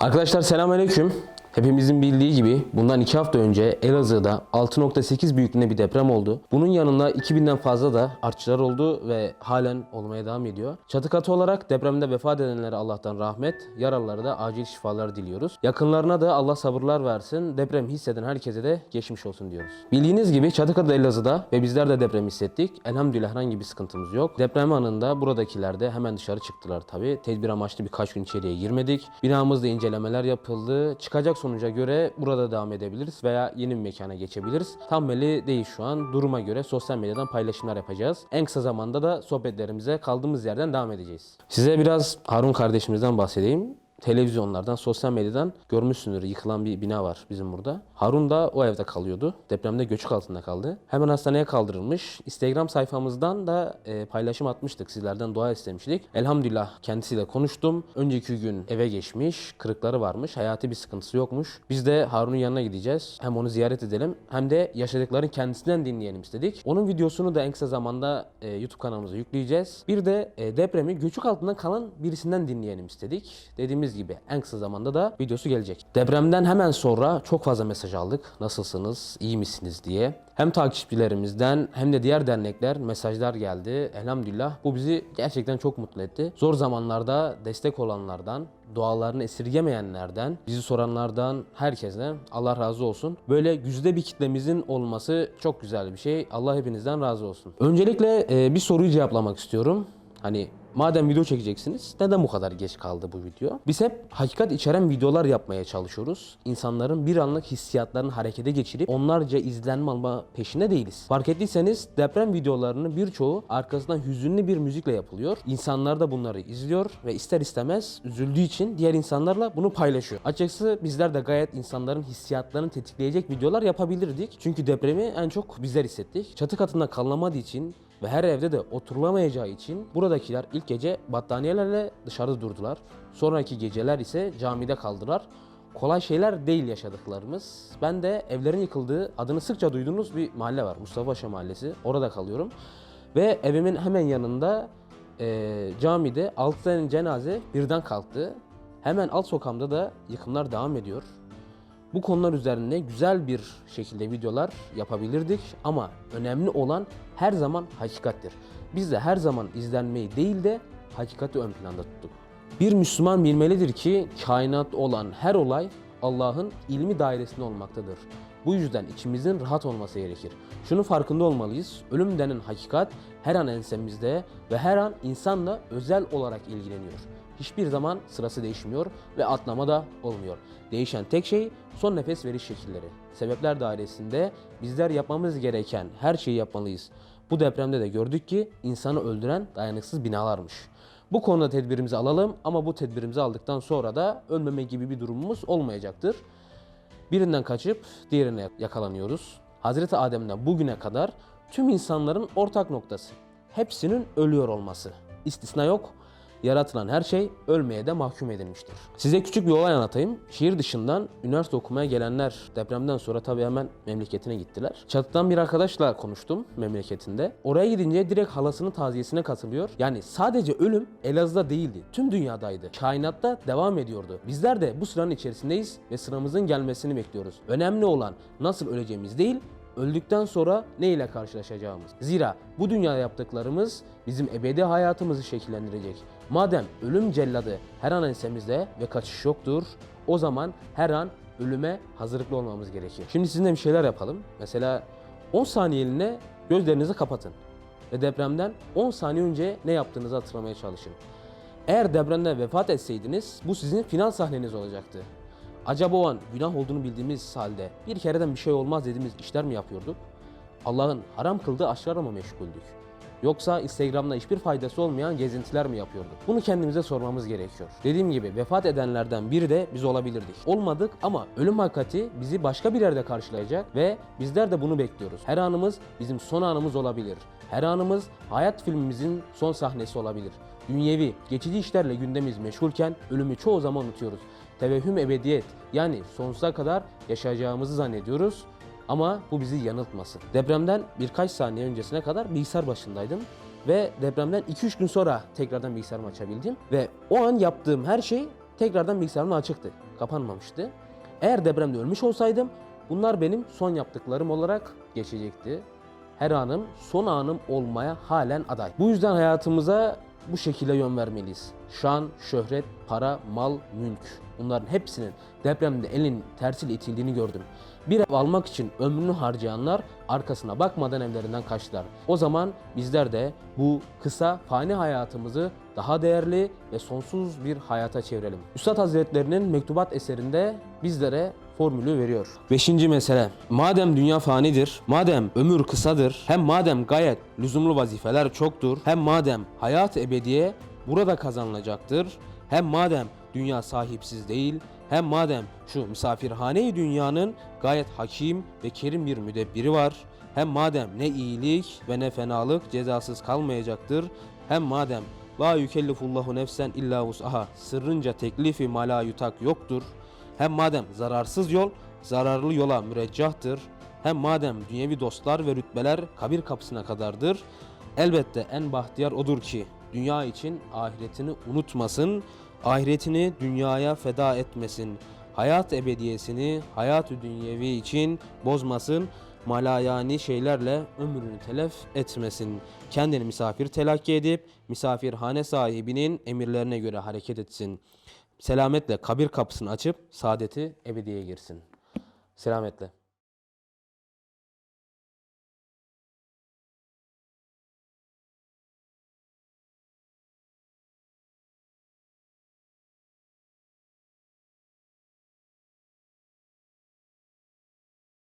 Arkadaşlar selamünaleyküm. Hepimizin bildiği gibi bundan 2 hafta önce Elazığ'da 6.8 büyüklüğünde bir deprem oldu. Bunun yanında 2000'den fazla da artçılar oldu ve halen olmaya devam ediyor. Çatı katı olarak depremde vefat edenlere Allah'tan rahmet, yaralılara da acil şifalar diliyoruz. Yakınlarına da Allah sabırlar versin, deprem hisseden herkese de geçmiş olsun diyoruz. Bildiğiniz gibi çatı katı Elazığ'da ve bizler de deprem hissettik. Elhamdülillah herhangi bir sıkıntımız yok. Deprem anında buradakiler de hemen dışarı çıktılar tabi. Tedbir amaçlı birkaç gün içeriye girmedik. Binamızda incelemeler yapıldı. Çıkacak sonuca göre burada devam edebiliriz veya yeni bir mekana geçebiliriz. Tam belli değil şu an. Duruma göre sosyal medyadan paylaşımlar yapacağız. En kısa zamanda da sohbetlerimize kaldığımız yerden devam edeceğiz. Size biraz Harun kardeşimizden bahsedeyim televizyonlardan, sosyal medyadan görmüşsünüzdür. Yıkılan bir bina var bizim burada. Harun da o evde kalıyordu. Depremde göçük altında kaldı. Hemen hastaneye kaldırılmış. Instagram sayfamızdan da e, paylaşım atmıştık. Sizlerden dua istemiştik. Elhamdülillah kendisiyle konuştum. Önceki gün eve geçmiş. Kırıkları varmış. Hayati bir sıkıntısı yokmuş. Biz de Harun'un yanına gideceğiz. Hem onu ziyaret edelim hem de yaşadıklarını kendisinden dinleyelim istedik. Onun videosunu da en kısa zamanda e, YouTube kanalımıza yükleyeceğiz. Bir de e, depremi göçük altında kalan birisinden dinleyelim istedik. Dediğimiz gibi en kısa zamanda da videosu gelecek. Depremden hemen sonra çok fazla mesaj aldık. Nasılsınız, iyi misiniz diye. Hem takipçilerimizden hem de diğer dernekler mesajlar geldi. Elhamdülillah bu bizi gerçekten çok mutlu etti. Zor zamanlarda destek olanlardan, dualarını esirgemeyenlerden, bizi soranlardan, herkesten Allah razı olsun. Böyle güzde bir kitlemizin olması çok güzel bir şey. Allah hepinizden razı olsun. Öncelikle e, bir soruyu cevaplamak istiyorum. Hani madem video çekeceksiniz neden bu kadar geç kaldı bu video? Biz hep hakikat içeren videolar yapmaya çalışıyoruz. İnsanların bir anlık hissiyatlarını harekete geçirip onlarca izlenme alma peşinde değiliz. Fark ettiyseniz deprem videolarının birçoğu arkasından hüzünlü bir müzikle yapılıyor. İnsanlar da bunları izliyor ve ister istemez üzüldüğü için diğer insanlarla bunu paylaşıyor. Açıkçası bizler de gayet insanların hissiyatlarını tetikleyecek videolar yapabilirdik. Çünkü depremi en çok bizler hissettik. Çatı katında kalınamadığı için ve her evde de oturulamayacağı için buradakiler ilk gece battaniyelerle dışarıda durdular. Sonraki geceler ise camide kaldılar. Kolay şeyler değil yaşadıklarımız. Ben de evlerin yıkıldığı adını sıkça duyduğunuz bir mahalle var. Mustafa Paşa Mahallesi. Orada kalıyorum. Ve evimin hemen yanında eee, camide 6 tane cenaze birden kalktı. Hemen alt sokağımda da yıkımlar devam ediyor. Bu konular üzerine güzel bir şekilde videolar yapabilirdik ama önemli olan her zaman hakikattir. Biz de her zaman izlenmeyi değil de hakikati ön planda tuttuk. Bir Müslüman bilmelidir ki kainat olan her olay Allah'ın ilmi dairesinde olmaktadır. Bu yüzden içimizin rahat olması gerekir. Şunun farkında olmalıyız. Ölüm denen hakikat her an ensemizde ve her an insanla özel olarak ilgileniyor hiçbir zaman sırası değişmiyor ve atlama da olmuyor. Değişen tek şey son nefes veriş şekilleri. Sebepler dairesinde bizler yapmamız gereken her şeyi yapmalıyız. Bu depremde de gördük ki insanı öldüren dayanıksız binalarmış. Bu konuda tedbirimizi alalım ama bu tedbirimizi aldıktan sonra da ölmeme gibi bir durumumuz olmayacaktır. Birinden kaçıp diğerine yakalanıyoruz. Hazreti Adem'den bugüne kadar tüm insanların ortak noktası. Hepsinin ölüyor olması. İstisna yok. Yaratılan her şey ölmeye de mahkum edilmiştir. Size küçük bir olay anlatayım. Şehir dışından üniversite okumaya gelenler depremden sonra tabii hemen memleketine gittiler. Çatıdan bir arkadaşla konuştum memleketinde. Oraya gidince direkt halasının taziyesine katılıyor. Yani sadece ölüm Elazığ'da değildi. Tüm dünyadaydı. Kainatta devam ediyordu. Bizler de bu sıranın içerisindeyiz ve sıramızın gelmesini bekliyoruz. Önemli olan nasıl öleceğimiz değil, öldükten sonra ne ile karşılaşacağımız. Zira bu dünyada yaptıklarımız bizim ebedi hayatımızı şekillendirecek. Madem ölüm celladı her an ensemizde ve kaçış yoktur, o zaman her an ölüme hazırlıklı olmamız gerekir. Şimdi sizinle bir şeyler yapalım. Mesela 10 saniyeliğine gözlerinizi kapatın ve depremden 10 saniye önce ne yaptığınızı hatırlamaya çalışın. Eğer depremde vefat etseydiniz bu sizin final sahneniz olacaktı. Acaba o an günah olduğunu bildiğimiz halde bir kereden bir şey olmaz dediğimiz işler mi yapıyorduk? Allah'ın haram kıldığı aşklarla mı meşguldük? Yoksa Instagram'da hiçbir faydası olmayan gezintiler mi yapıyorduk? Bunu kendimize sormamız gerekiyor. Dediğim gibi vefat edenlerden biri de biz olabilirdik. Olmadık ama ölüm hakikati bizi başka bir yerde karşılayacak ve bizler de bunu bekliyoruz. Her anımız bizim son anımız olabilir. Her anımız hayat filmimizin son sahnesi olabilir. Dünyevi, geçici işlerle gündemimiz meşgulken ölümü çoğu zaman unutuyoruz. Tevehhüm ebediyet yani sonsuza kadar yaşayacağımızı zannediyoruz ama bu bizi yanıltmasın. Depremden birkaç saniye öncesine kadar bilgisayar başındaydım ve depremden 2-3 gün sonra tekrardan bilgisayarımı açabildim ve o an yaptığım her şey tekrardan bilgisayarımda açıktı. kapanmamıştı. Eğer depremde ölmüş olsaydım bunlar benim son yaptıklarım olarak geçecekti. Her anım son anım olmaya halen aday. Bu yüzden hayatımıza bu şekilde yön vermeliyiz. Şan, şöhret, para, mal, mülk. Bunların hepsinin depremde elin tersiyle itildiğini gördüm. Bir ev almak için ömrünü harcayanlar arkasına bakmadan evlerinden kaçtılar. O zaman bizler de bu kısa fani hayatımızı daha değerli ve sonsuz bir hayata çevirelim. Üstad Hazretlerinin mektubat eserinde bizlere formülü veriyor. Beşinci mesele. Madem dünya fanidir, madem ömür kısadır, hem madem gayet lüzumlu vazifeler çoktur, hem madem hayat ebediye burada kazanılacaktır, hem madem dünya sahipsiz değil, hem madem şu misafirhane-i dünyanın gayet hakim ve kerim bir müdebbiri var, hem madem ne iyilik ve ne fenalık cezasız kalmayacaktır, hem madem La yükellifullahu nefsen illa vus'aha sırrınca teklifi mala yutak yoktur. Hem madem zararsız yol zararlı yola müreccahtır. Hem madem dünyevi dostlar ve rütbeler kabir kapısına kadardır. Elbette en bahtiyar odur ki dünya için ahiretini unutmasın, ahiretini dünyaya feda etmesin. Hayat ebediyesini hayat-ı dünyevi için bozmasın, malayani şeylerle ömrünü telef etmesin. Kendini misafir telakki edip misafirhane sahibinin emirlerine göre hareket etsin. Selametle kabir kapısını açıp saadeti ebediye girsin. Selametle.